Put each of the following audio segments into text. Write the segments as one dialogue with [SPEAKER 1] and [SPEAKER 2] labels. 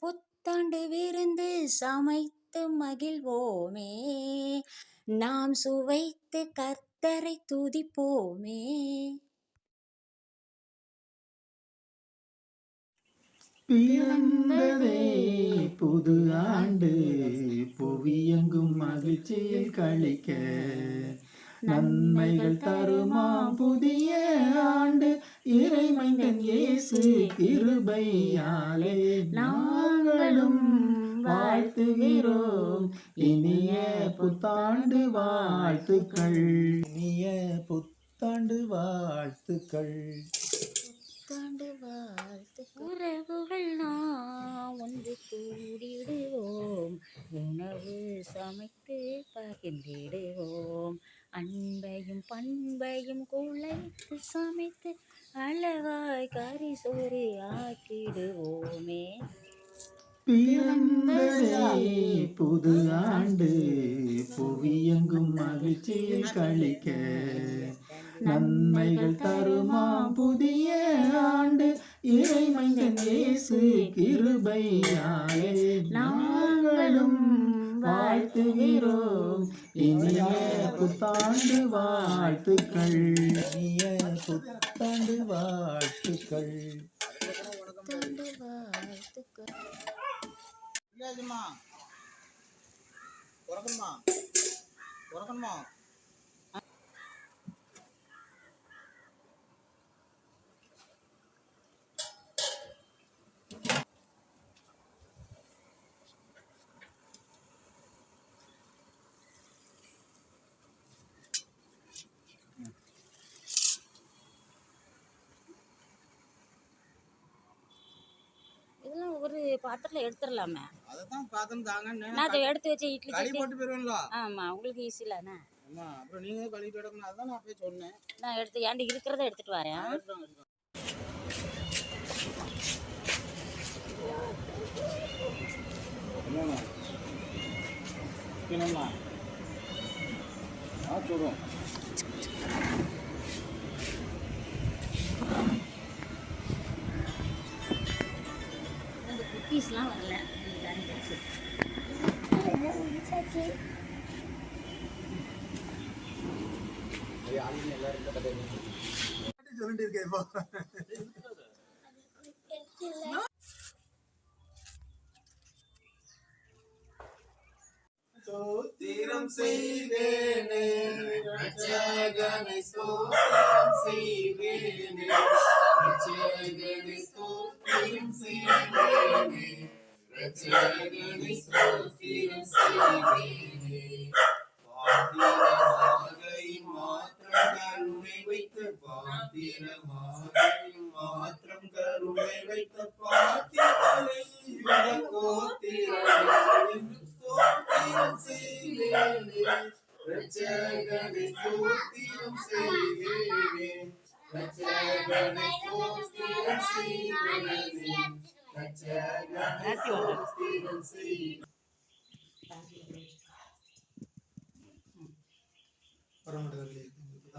[SPEAKER 1] புத்தாண்டு விருந்து சமைத்து மகிழ்வோமே. நாம் சுவைத்து கர்த்தரை துதிப்போமே.
[SPEAKER 2] பிறந்ததே புது ஆண்டு புவியெங்கும் மகிழ்ச்சியில் கழிக்க நன்மைகள் தருமா புதிய ஆண்டு இறைமைந்தன் இயேசு கிருபையாலே நாங்களும் வாழ்த்துகிறோம். இனிய புத்தாண்டு வாழ்த்துக்கள். இனிய புத்தாண்டு வாழ்த்துக்கள்.
[SPEAKER 1] புத்தாண்டு வாழ்த்து உறவுகள் நாம் ஒன்று கூடிடுவோம். உணவு சமைத்து பகிர்ந்திடுவோம். அன்பையும் பண்பையும் குழைத்து சமைத்து அழகாய் கறி சோறு ஆக்கிடுவோமே
[SPEAKER 2] புது ஆண்டு புவியெங்கும் மகிழ்ச்சியில் கழிக்க நன்மைகள் தருமாம் புதிய ஆண்டு? இறைமைந்தன் இயேசு கிருபையாலே நாங்களும் வாழ்த்துகிறோம். இனிய புத்தாண்டு வாழ்த்துக்கள். இனிய புத்தாண்டு வாழ்த்துக்கள்.
[SPEAKER 1] புத்தாண்டு வாழ்த்துக்கள்
[SPEAKER 3] இல்லையாச்சும்மா உறக்கணுமா உறக்கணுமா
[SPEAKER 1] இதெல்லாம் ஒரு பாத்திரத்தில் எடுத்துடலாமே நான் அதை எடுத்து வச்சு இட்லி
[SPEAKER 3] போட்டு
[SPEAKER 1] ஆமாம் உங்களுக்கு ஈஸி இல்லைண்ணா
[SPEAKER 3] அம்மா அப்புறம் நீங்கள் கழுவிட்டு எடுக்கணும்? அதான் நான்
[SPEAKER 1] எடுத்து ஏன்டி இருக்கிறத எடுத்துட்டு வரேன்?
[SPEAKER 3] என்னம்மா? ஆ சொல்லுவோம்.
[SPEAKER 1] அந்த குக்கீஸ்லாம் வரல.
[SPEAKER 3] சொல்லிட்டு இருக்கேன் இப்போ ஸ்தோத்திரம் செய்வேனே ரட்சகனை ஸ்தோத்திரம் வைத்த ஸ்தோத்திரம் ரட்சகனை ஸ்தோத்திரம் ரட்சகனை ஸ்தோத்திரம் ரட்சகனை ஸ்தோத்திரம்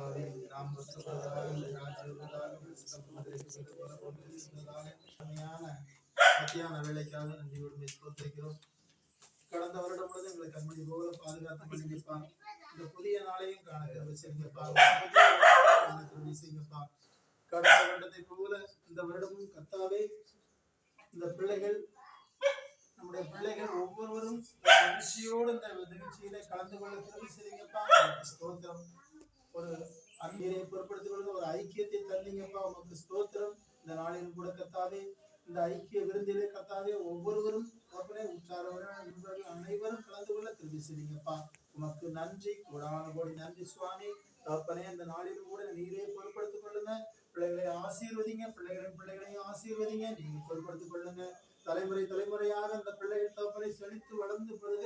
[SPEAKER 3] பரமடவர்களே பிதாவே ராம் அருமையான மத்தியான வேலைக்காக நன்றியோடு ஸ்தோத்திரிக்கிறோம் கடந்த வருடம் முழுவதும் எங்களை கண்மணி போல பாதுகாத்து பண்ணிருப்பான் இந்த புதிய நாளையும் காண கருவி கருவி கடந்த வருடத்தை போல இந்த வருடமும் கத்தாவே இந்த பிள்ளைகள் நம்முடைய பிள்ளைகள் ஒவ்வொருவரும் மகிழ்ச்சியோடு இந்த நிகழ்ச்சியில கலந்து கொள்ள திரும்பி செய்யப்பா ஸ்தோத்திரம் ஒரு அன்பினை பொருட்படுத்திக் கொள்ளுங்க ஒரு ஐக்கியத்தை தந்தீங்கப்பா உமக்கு ஸ்தோத்திரம். இந்த நாளின் கூட கத்தாவே இந்த ஐக்கிய விருந்திலே கத்தாவே ஒவ்வொருவரும் தகப்பனே உற்றாரவர்கள் நண்பர்கள் அனைவரும் கலந்து கொள்ள திரும்பி செய்யுங்கப்பா உமக்கு நன்றி. கோடான கோடி நன்றி சுவாமி. தகப்பனே இந்த நாளிலும் கூட நீரே பொருட்படுத்திக் கொள்ளுங்க. பிள்ளைகளை ஆசீர்வதிங்க. பிள்ளைகளின் பிள்ளைகளையும் ஆசீர்வதிங்க. நீங்க பொருட்படுத்திக் கொள்ளுங்க. தலைமுறை தலைமுறையாக அந்த பிள்ளைகள் தகப்பனை செழித்து வளர்ந்து பெறுக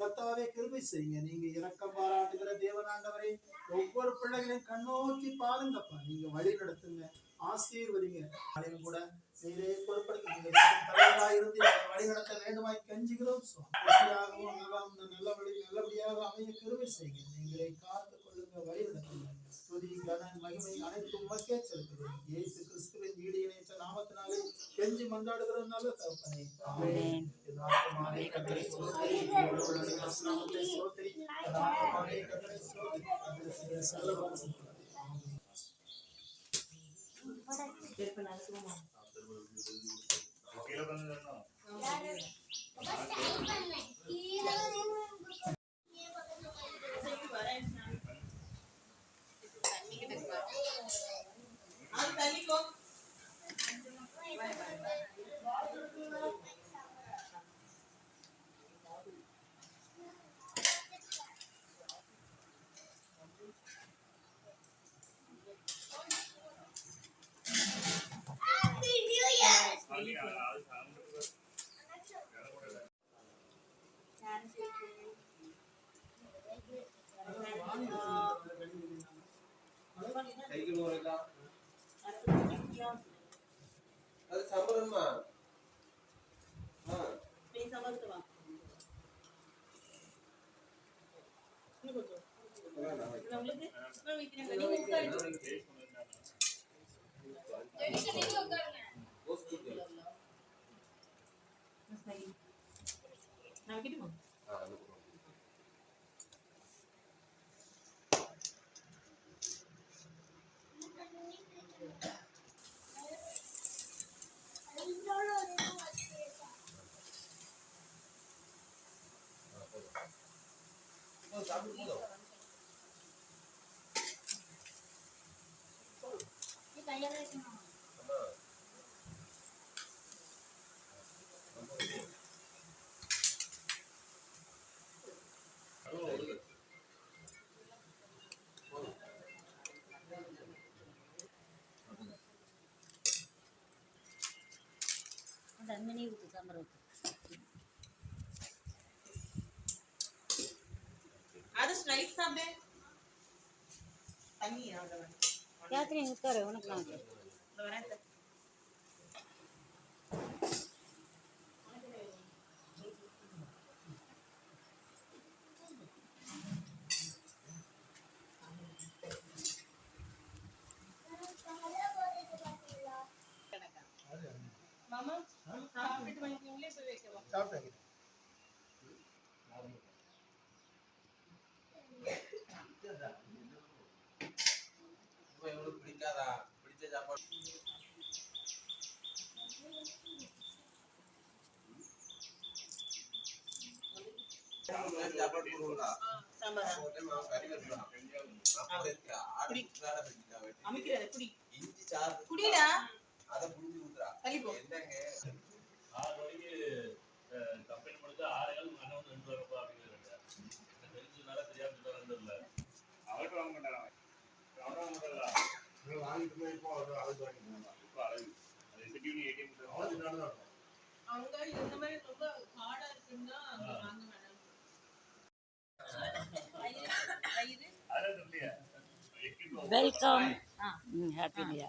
[SPEAKER 3] கத்தாவே கிருபை செய்யுங்க. நீங்க இரக்கம் பாராட்டுகிற தேவனாண்டவரை ஒவ்வொரு பிள்ளைகளையும் கண்ணோக்கி பாருங்கப்பா. நீங்க வழி நடத்துங்க. ஆசீர்வதிங்க. அனைவரும் கூட நீரே பொறுப்படுத்தி இருந்து வழி நடத்த வேண்டுமாய் கெஞ்சுகிறோம் சுவாமியாகவும் நல்லா நல்ல வழி நல்லபடியாக அமைய கிருபை செய்யுங்க. நீங்களே காத்து கொள்ளுங்க வழி நடத்துங்க. துதி கன மகிமை அனைத்தும் உமக்கே செலுத்துகிறோம். கெஞ்சி மன்றாடுகிறதுனால தகப்பனே. ஆத்துமாவே நாமத்தை உபகாரங்களுக்கும்.
[SPEAKER 4] கைகள் முறைதான் அது சம்பளமா ஆ
[SPEAKER 1] அந்த அம்மனி ஊத்து சாம்பார் ஊத்து
[SPEAKER 5] அது ஸ்லைஸ் சாப்பிடு. தண்ணி அவ்வளோ
[SPEAKER 1] யாத்திரை உட்காரு உனக்கு நான்.
[SPEAKER 5] வரேன்.
[SPEAKER 3] சாப்பிட்டாங்க
[SPEAKER 4] இவனுக்கு பிடிக்காதா பிடிச்ச சாப்பாடு சாப்பாடு அவன் கறி வெட்டி
[SPEAKER 5] அமைக்கிறது குடி.
[SPEAKER 4] இஞ்சி சாறு
[SPEAKER 5] குடிடா.
[SPEAKER 4] அதை புரிஞ்சு
[SPEAKER 5] போ
[SPEAKER 4] என்னங்க?
[SPEAKER 6] ஆறு மணிக்கு கம்பெனி முடிஞ்சு ஆறு ஏழு அண்ணன் வந்து ரெண்டு வரப்பா அப்படிங்கிறாங்க தெரிஞ்சதுனால தெரியாம சொல்ல இல்லை அவர்கிட்ட வாங்க மாட்டாங்க வாங்க மாட்டாங்களா
[SPEAKER 3] வாங்கிட்டு போய் இப்போ அது அது வாங்கிட்டு
[SPEAKER 6] இப்போ அழகு அது செக்யூரிட்டி ஏடிஎம்
[SPEAKER 5] அவங்க இந்த மாதிரி ரொம்ப ஹார்டா இருக்குன்னா வாங்க
[SPEAKER 1] வெல்கம் ஹாப்பி நியூ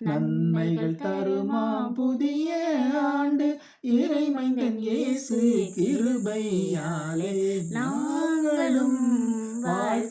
[SPEAKER 2] நன்மைகள் தருமா புதிய ஆண்டு? இறைமைந்தன் இயேசு கிருபையாலே நாங்களும் வாழ்